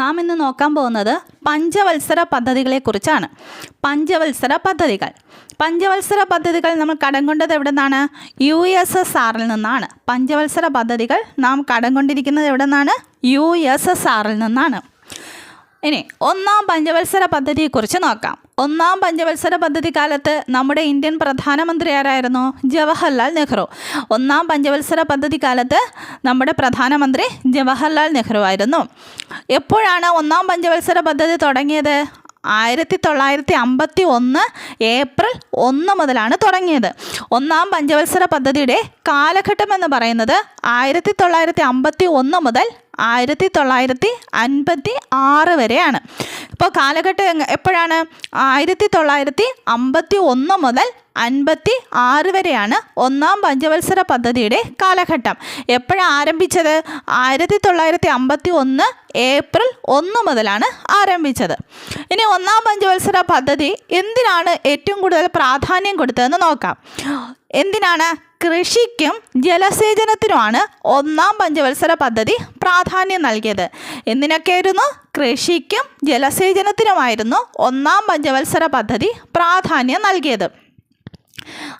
നാം ഇന്ന് നോക്കാൻ പോകുന്നത് പഞ്ചവത്സര പദ്ധതികളെക്കുറിച്ചാണ്. പഞ്ചവത്സര പദ്ധതികൾ. പഞ്ചവത്സര പദ്ധതികൾ നമ്മൾ കടം കൊണ്ടത് എവിടെ നിന്നാണ് യു എസ് എസ് ആറിൽ നിന്നാണ്. പഞ്ചവത്സര പദ്ധതികൾ നാം കടം കൊണ്ടിരിക്കുന്നത് എവിടെ നിന്നാണ് യു എസ് എസ് ആറിൽ നിന്നാണ്. ഇനി ഒന്നാം പഞ്ചവത്സര പദ്ധതിയെക്കുറിച്ച് നോക്കാം. ഒന്നാം പഞ്ചവത്സര പദ്ധതി കാലത്ത് നമ്മുടെ ഇന്ത്യൻ പ്രധാനമന്ത്രി ആരായിരുന്നു? ജവഹർലാൽ നെഹ്റു. ഒന്നാം പഞ്ചവത്സര പദ്ധതി കാലത്ത് നമ്മുടെ പ്രധാനമന്ത്രി ജവഹർലാൽ നെഹ്റു ആയിരുന്നു. എപ്പോഴാണ് ഒന്നാം പഞ്ചവത്സര പദ്ധതി തുടങ്ങിയത്? ആയിരത്തി തൊള്ളായിരത്തി അമ്പത്തി ഒന്ന് ഏപ്രിൽ ഒന്ന് മുതലാണ് തുടങ്ങിയത്. ഒന്നാം പഞ്ചവത്സര പദ്ധതിയുടെ കാലഘട്ടം എന്ന് പറയുന്നത് ആയിരത്തി തൊള്ളായിരത്തി അമ്പത്തി ഒന്ന് മുതൽ ആയിരത്തി തൊള്ളായിരത്തി അൻപത്തി ആറ് വരെയാണ്. ഇപ്പോൾ കാലഘട്ടം എപ്പോഴാണ്? ആയിരത്തി തൊള്ളായിരത്തി അമ്പത്തി ഒന്ന് മുതൽ അൻപത്തി ആറ് വരെയാണ് ഒന്നാം പഞ്ചവത്സര പദ്ധതിയുടെ കാലഘട്ടം. എപ്പോഴാണ് ആരംഭിച്ചത്? ആയിരത്തി തൊള്ളായിരത്തി അമ്പത്തി ഒന്ന് ഏപ്രിൽ ഒന്ന് മുതലാണ് ആരംഭിച്ചത്. ഇനി ഒന്നാം പഞ്ചവത്സര പദ്ധതി എന്തിനാണ് ഏറ്റവും കൂടുതൽ പ്രാധാന്യം കൊടുത്തതെന്ന് നോക്കാം. എന്തിനാണ്? കൃഷിക്കും ജലസേചനത്തിനുമാണ് ഒന്നാം പഞ്ചവത്സര പദ്ധതി പ്രാധാന്യം നൽകിയത്. എന്തിനൊക്കെയായിരുന്നു? കൃഷിക്കും ജലസേചനത്തിനുമായിരുന്നു ഒന്നാം പഞ്ചവത്സര പദ്ധതി പ്രാധാന്യം നൽകിയത്.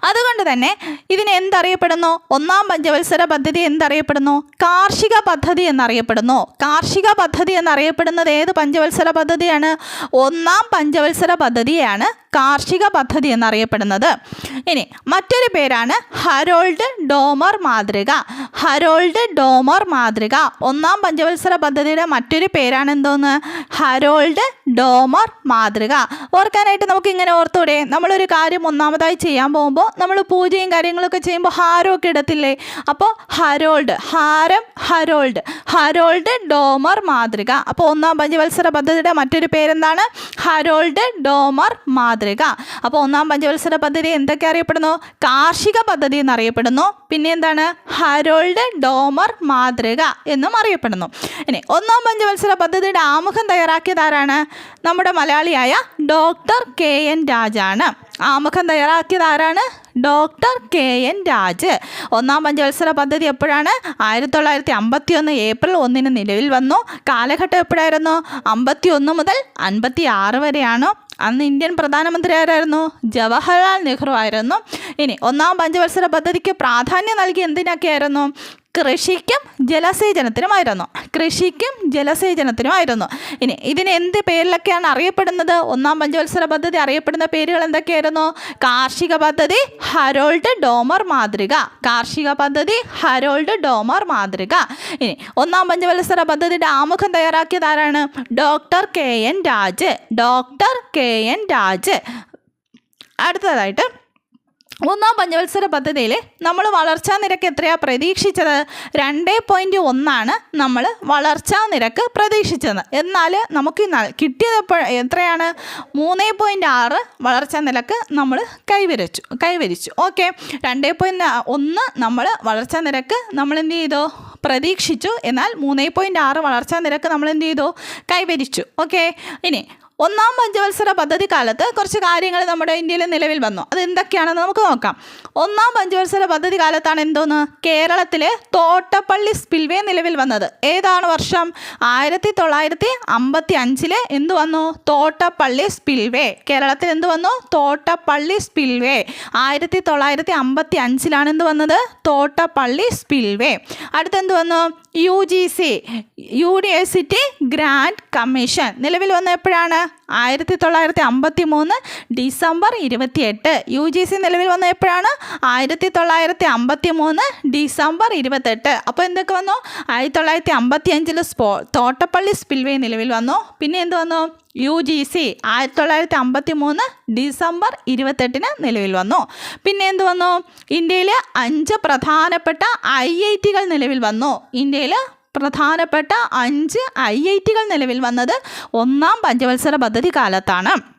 അതുകൊണ്ട് തന്നെ ഇതിന് എന്തറിയപ്പെടുന്നു? ഒന്നാം പഞ്ചവത്സര പദ്ധതി എന്തറിയപ്പെടുന്നു? കാർഷിക പദ്ധതി എന്നറിയപ്പെടുന്നു. കാർഷിക പദ്ധതി എന്നറിയപ്പെടുന്നത് ഏത് പഞ്ചവത്സര പദ്ധതിയാണ്? ഒന്നാം പഞ്ചവത്സര പദ്ധതിയാണ് കാർഷിക പദ്ധതി എന്നറിയപ്പെടുന്നത്. ഇനി മറ്റൊരു പേരാണ് ഹരോൾഡ് ഡോമർ മാതൃക. ഹരോൾഡ് ഡോമർ മാതൃക. ഒന്നാം പഞ്ചവത്സര പദ്ധതിയുടെ മറ്റൊരു പേരാണ് എന്തോന്ന്? ഹരോൾഡ് ഡോമർ മാതൃക. ഓർക്കാനായിട്ട് നമുക്ക് ഇങ്ങനെ ഓർത്തൂടെ? നമ്മളൊരു കാര്യം ഒന്നാമതായി ചെയ്യാൻ പോകുമ്പോൾ നമ്മൾ പൂജയും കാര്യങ്ങളൊക്കെ ചെയ്യുമ്പോൾ ഹാരമൊക്കെ ഇടത്തില്ലേ? അപ്പോൾ ഹരോൾഡ് ഹാരം ഹരോൾഡ്. ഹരോൾഡ് ഡോമർ മാതൃക. അപ്പോൾ ഒന്നാം പഞ്ചവത്സര പദ്ധതിയുടെ മറ്റൊരു പേരെന്താണ്? ഹരോൾഡ് ഡോമർ മാതൃക. അപ്പോൾ ഒന്നാം പഞ്ചവത്സര പദ്ധതി എന്തൊക്കെ അറിയപ്പെടുന്നു? കാർഷിക പദ്ധതി എന്നറിയപ്പെടുന്നു. പിന്നെ എന്താണ്? ഹരോൾഡ് ഡോമർ മാതൃക എന്നും അറിയപ്പെടുന്നു. ഇനി ഒന്നാം പഞ്ചവത്സര പദ്ധതിയുടെ ആമുഖം തയ്യാറാക്കിയത് ആരാണ്? നമ്മുടെ മലയാളിയായ ഡോക്ടർ കെ എൻ രാജാണ്. ആമുഖം തയ്യാറാക്കിയത് ആരാണ്? Doctor K N Raj. ഒന്നാം പഞ്ചവത്സര പദ്ധതി എപ്പോഴാണ്? ആയിരത്തി തൊള്ളായിരത്തി അമ്പത്തി ഒന്ന് ഏപ്രിൽ ഒന്നിന് നിലവിൽ വന്നു. കാലഘട്ടം എപ്പോഴായിരുന്നു? അമ്പത്തി ഒന്ന് മുതൽ അൻപത്തി ആറ് വരെയാണ്. അന്ന് ഇന്ത്യൻ പ്രധാനമന്ത്രി ആരായിരുന്നു? ജവഹർലാൽ നെഹ്റു ആയിരുന്നു. ഇനി ഒന്നാം പഞ്ചവത്സര പദ്ധതിക്ക് പ്രാധാന്യം നൽകി എന്തിനൊക്കെയായിരുന്നു? കൃഷിക്കും ജലസേചനത്തിനുമായിരുന്നു. കൃഷിക്കും ജലസേചനത്തിനുമായിരുന്നു. ഇനി ഇതിന് എന്ത് പേരിലൊക്കെയാണ് അറിയപ്പെടുന്നത്? ഒന്നാം പഞ്ചവത്സര പദ്ധതി അറിയപ്പെടുന്ന പേരുകൾ എന്തൊക്കെയായിരുന്നു? കാർഷിക പദ്ധതി ഹരോൾഡ് ഡോമർ മാതൃക. കാർഷിക പദ്ധതി ഹരോൾഡ് ഡോമർ മാതൃക. ഇനി ഒന്നാം പഞ്ചവത്സര പദ്ധതിയുടെ ആമുഖം തയ്യാറാക്കിയത് ആരാണ്? Doctor K N Raj. Doctor K N Raj. അടുത്തതായിട്ട് ഒന്നാം പഞ്ചവത്സര പദ്ധതിയിൽ നമ്മൾ വളർച്ചാ നിരക്ക് എത്രയാണ് പ്രതീക്ഷിച്ചത്? രണ്ട് പോയിന്റ് ഒന്നാണ് നമ്മൾ വളർച്ചാ നിരക്ക് പ്രതീക്ഷിച്ചത്. എന്നാൽ നമുക്ക് കിട്ടിയത് എത്രയാണ്? മൂന്ന് പോയിന്റ് ആറ് വളർച്ചാ നിരക്ക് നമ്മൾ കൈവരിച്ചു കൈവരിച്ചു. ഓക്കെ. രണ്ട് പോയിന്റ് ഒന്ന് നമ്മൾ വളർച്ചാ നിരക്ക് നമ്മൾ എന്ത് ചെയ്തു? പ്രതീക്ഷിച്ചു. എന്നാൽ മൂന്ന് പോയിന്റ് ആറ് വളർച്ചാ നിരക്ക് നമ്മൾ എന്ത് ചെയ്തു? കൈവരിച്ചു. ഓക്കെ. ഇനി ഒന്നാം പഞ്ചവത്സര പദ്ധതി കാലത്ത് കുറച്ച് കാര്യങ്ങൾ നമ്മുടെ ഇന്ത്യയിൽ നിലവിൽ വന്നു. അത് എന്തൊക്കെയാണെന്ന് നമുക്ക് നോക്കാം. ഒന്നാം പഞ്ചവത്സര പദ്ധതി കാലത്താണ് എന്തോന്ന്? കേരളത്തിലെ തോട്ടപ്പള്ളി സ്പിൽവേ നിലവിൽ വന്നത്. ഏതാണ് വർഷം? ആയിരത്തി തൊള്ളായിരത്തി അമ്പത്തി അഞ്ചിൽ എന്ത് വന്നു? തോട്ടപ്പള്ളി സ്പിൽവേ കേരളത്തിൽ എന്ത് വന്നു? തോട്ടപ്പള്ളി സ്പിൽവേ ആയിരത്തി തൊള്ളായിരത്തി അമ്പത്തി അഞ്ചിലാണ് എന്ത് വന്നത്? തോട്ടപ്പള്ളി സ്പിൽവേ അടുത്തെന്ത് വന്നു? U G C. University grant commission. നിലവിൽ വന്ന എപ്പോഴാണ്? ആയിരത്തി തൊള്ളായിരത്തി അമ്പത്തി മൂന്ന് ഡിസംബർ ഇരുപത്തിയെട്ട്. യു ജി സി നിലവിൽ വന്ന എപ്പോഴാണ്? ആയിരത്തി തൊള്ളായിരത്തി അമ്പത്തി മൂന്ന് ഡിസംബർ ഇരുപത്തെട്ട്. അപ്പോൾ എന്തൊക്കെ വന്നു? ആയിരത്തി തൊള്ളായിരത്തി അമ്പത്തി അഞ്ചിൽ സ്പോ തോട്ടപ്പള്ളി സ്പിൽവേ നിലവിൽ വന്നു. പിന്നെ എന്ത് വന്നു? യു ജി സി ആയിരത്തി തൊള്ളായിരത്തി അമ്പത്തി മൂന്ന് ഡിസംബർ ഇരുപത്തെട്ടിന് നിലവിൽ വന്നു. പിന്നെ എന്ത് വന്നു? ഇന്ത്യയിൽ അഞ്ച് പ്രധാനപ്പെട്ട ഐ ഐ ടികൾ നിലവിൽ വന്നു. ഇന്ത്യയിൽ പ്രധാനപ്പെട്ട അഞ്ച് ഐ ഐ ടികൾ നിലവിൽ വന്നത് ഒന്നാം പഞ്ചവത്സര പദ്ധതി കാലത്താണ്.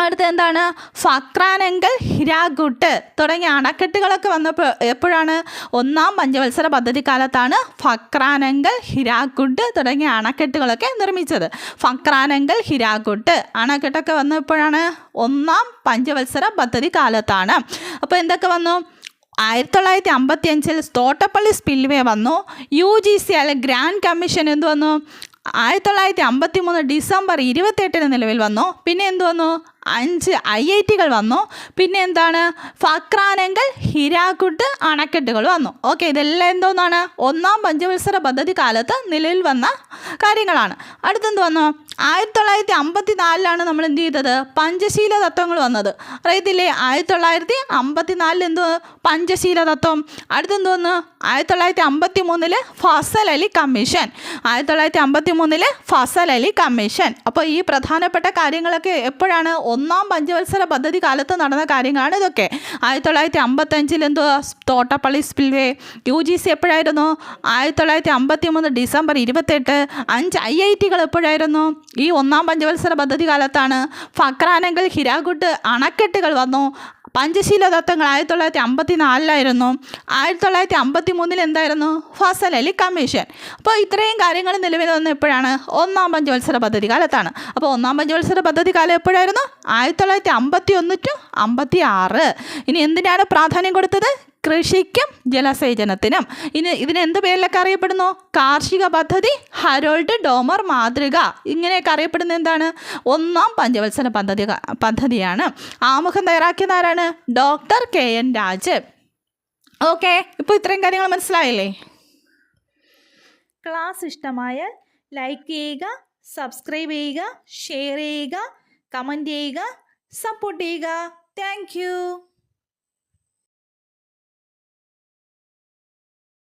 അടുത്ത എന്താണ്? ഫക്രാനങ്കൽ ഹിരാഗുട്ട് തുടങ്ങിയ അണക്കെട്ടുകളൊക്കെ വന്നപ്പോൾ എപ്പോഴാണ്? ഒന്നാം പഞ്ചവത്സര പദ്ധതി കാലത്താണ് ഫക്രാനങ്കൽ ഹിരാഗുട്ട് തുടങ്ങിയ അണക്കെട്ടുകളൊക്കെ നിർമ്മിച്ചത്. ഫക്രാനങ്കൽ ഹിരാഗുട്ട് അണക്കെട്ടൊക്കെ വന്നപ്പോഴാണ് ഒന്നാം പഞ്ചവത്സര പദ്ധതി കാലത്താണ്. അപ്പോൾ എന്തൊക്കെ വന്നു? ആയിരത്തി തൊള്ളായിരത്തി അമ്പത്തി അഞ്ചിൽ തോട്ടപ്പള്ളി സ്പിൽവേ വന്നു. യു ജി സി അല്ലെ ഗ്രാൻഡ് കമ്മീഷൻ എന്ത് വന്നു? ആയിരത്തി തൊള്ളായിരത്തി അമ്പത്തി മൂന്ന് ഡിസംബർ ഇരുപത്തെട്ടിന് നിലവിൽ വന്നു. പിന്നെ എന്ത് വന്നു? അഞ്ച് ഐ ഐ ടികൾ വന്നു. പിന്നെ എന്താണ്? ഫക്രാനങ്കൽ ഹിരാക്കുട്ട് അണക്കെട്ടുകൾ വന്നു. ഓക്കെ ഇതെല്ലാം എന്തോന്നാണ് ഒന്നാം പഞ്ചവത്സര പദ്ധതി കാലത്ത് നിലവിൽ വന്ന കാര്യങ്ങളാണ്. അടുത്തെന്ത് വന്നു? ആയിരത്തി തൊള്ളായിരത്തി അമ്പത്തി നാലിലാണ് നമ്മൾ എന്ത് ചെയ്തത്? പഞ്ചശീല തത്വങ്ങൾ വന്നത്. അറിയത്തില്ലേ? ആയിരത്തി തൊള്ളായിരത്തി അമ്പത്തി നാലിൽ എന്തോ പഞ്ചശീല തത്വം. അടുത്തെന്തോന്ന് ആയിരത്തി തൊള്ളായിരത്തി അമ്പത്തി മൂന്നിൽ ഫസൽ അലി കമ്മീഷൻ. ആയിരത്തി തൊള്ളായിരത്തി അമ്പത്തി മൂന്നിൽ ഫസൽ അലി കമ്മീഷൻ. അപ്പോൾ ഈ പ്രധാനപ്പെട്ട കാര്യങ്ങളൊക്കെ എപ്പോഴാണ്? ഒന്നാം പഞ്ചവത്സര പദ്ധതി കാലത്ത് നടന്ന കാര്യങ്ങളാണ് ഇതൊക്കെ. ആയിരത്തി തൊള്ളായിരത്തി അമ്പത്തഞ്ചിൽ എന്തോ Thottappally spillway U G C എപ്പോഴായിരുന്നു? ആയിരത്തി തൊള്ളായിരത്തി അമ്പത്തി മൂന്ന് ഡിസംബർ ഇരുപത്തെട്ട്. അഞ്ച് ഐ ഐ ടികൾ എപ്പോഴായിരുന്നു? ഈ ഒന്നാം പഞ്ചവത്സര പദ്ധതി കാലത്താണ് ഫക്രാനങ്കൽ ഹിരാകുട്ട് അണക്കെട്ടുകൾ വന്നു. പഞ്ചശീല തത്വങ്ങൾ ആയിരത്തി തൊള്ളായിരത്തി അമ്പത്തി നാലിലായിരുന്നു ആയിരത്തി തൊള്ളായിരത്തി അമ്പത്തി മൂന്നിൽ എന്തായിരുന്നു? ഫസൽ അലി കമ്മീഷൻ. അപ്പോൾ ഇത്രയും കാര്യങ്ങൾ നിലവിൽ വന്ന എപ്പോഴാണ്? ഒന്നാം പഞ്ചവത്സര പദ്ധതി കാലത്താണ്. അപ്പോൾ ഒന്നാം പഞ്ചവത്സര പദ്ധതി കാലം എപ്പോഴായിരുന്നു? ആയിരത്തി തൊള്ളായിരത്തി അമ്പത്തി ഒന്ന് ടു അമ്പത്തി ആറ് ഇനി എന്തിനാണ് പ്രാധാന്യം കൊടുത്തത്? കൃഷിക്കും ജലസേചനത്തിനും. ഇനി ഇതിനെന്ത് പേരിലൊക്കെ അറിയപ്പെടുന്നു? കാർഷിക പദ്ധതി ഹരോൾഡ് ഡോമർ മാതൃക. ഇങ്ങനെയൊക്കെ അറിയപ്പെടുന്ന എന്താണ്? ഒന്നാം പഞ്ചവത്സര പദ്ധതി പദ്ധതിയാണ്. ആമുഖം തയ്യാറാക്കിയത് ആരാണ്? Doctor K N Raj. Okay ഇപ്പോൾ ഇത്രയും കാര്യങ്ങൾ മനസ്സിലായില്ലേ? ക്ലാസ് ഇഷ്ടമായ ലൈക്ക് ചെയ്യുക സബ്സ്ക്രൈബ് ചെയ്യുക ഷെയർ ചെയ്യുക കമന്റ് ചെയ്യുക സപ്പോർട്ട് ചെയ്യുക. താങ്ക്